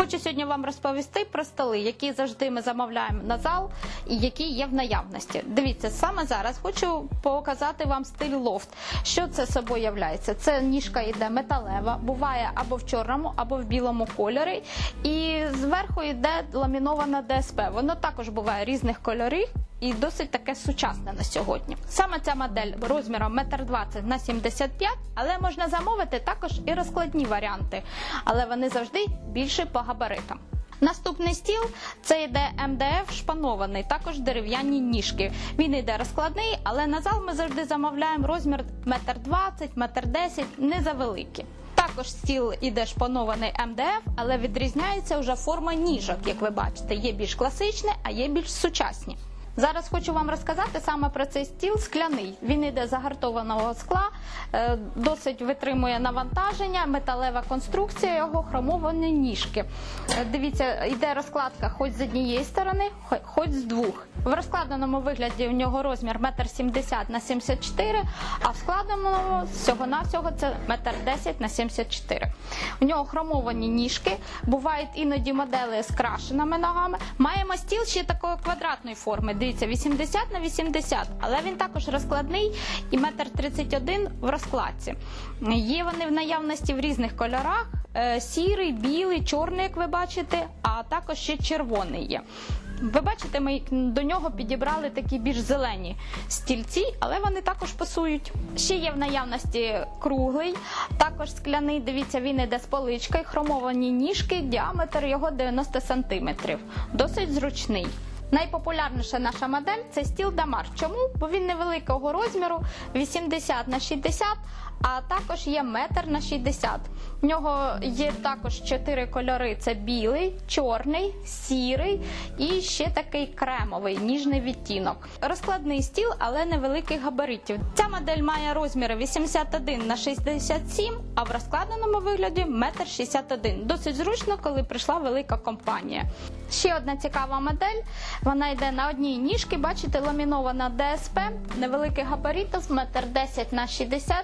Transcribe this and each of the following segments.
Хочу сьогодні вам розповісти про столи, які завжди ми замовляємо на зал і які є в наявності. Дивіться, саме зараз хочу показати вам стиль лофт. Що це собою являється? Це ніжка йде металева, буває або в чорному, або в білому кольорі. І зверху йде ламінована ДСП. Воно також буває різних кольорів. І досить таке сучасне на сьогодні. Саме ця модель розміром 1,20 на 75, але можна замовити також і розкладні варіанти, але вони завжди більше по габаритам. Наступний стіл це йде МДФ шпанований, також дерев'яні ніжки. Він йде розкладний, але на зал ми завжди замовляємо розмір 1,20 м, 1,10 м, не завеликий. Також стіл іде шпанований МДФ, але відрізняється вже форма ніжок, як ви бачите. Є більш класичні, а є більш сучасні. Зараз хочу вам розказати саме про цей стіл скляний. Він іде загартованого скла, е, досить витримує навантаження, металева конструкція його, хромовані ніжки. Е, Дивіться, йде розкладка хоч з однієї сторони, хоч з двох. В розкладеному вигляді у нього розмір 1,70 на 74, а в складеному всього-навсього це 1,10 на 74. У нього хромовані ніжки, бувають іноді моделі з крашеними ногами. Маємо стіл ще такої квадратної форми. Дивіться, 80 на 80, але він також розкладний і 1,31 м в розкладці. Є вони в наявності в різних кольорах: е, сірий, білий, чорний, як ви бачите, а також ще червоний є. Ви бачите, ми до нього підібрали такі більш зелені стільці, але вони також пасують. Ще є в наявності круглий, також скляний. Дивіться, він іде з поличкою, хромовані ніжки, діаметр його 90 см. Досить зручний. Найпопулярніша наша модель це стіл Дамар. Чому? Бо він невеликого розміру 80 на 60, а також є метр на 60. В нього є також чотири кольори: це білий, чорний, сірий і ще такий кремовий ніжний відтінок. Розкладний стіл, але невеликих габаритів. Ця модель має розміри 81 на 67, а в розкладеному вигляді 1,61 м. Досить зручно, коли прийшла велика компанія. Ще одна цікава модель. Вона йде на одній ніжці, бачите, ламінована ДСП, невеликих габаритів, 1,10 на 60,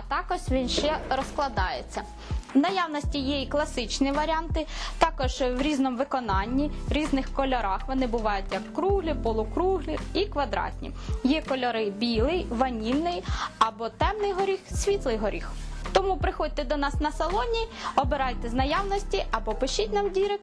а також він ще розкладається. В наявності є і класичні варіанти, також в різному виконанні, в різних кольорах. Вони бувають як круглі, полукруглі і квадратні. Є кольори білий, ванільний або темний горіх, світлий горіх. Тому приходьте до нас на салоні, обирайте з наявності або пишіть нам в дірект.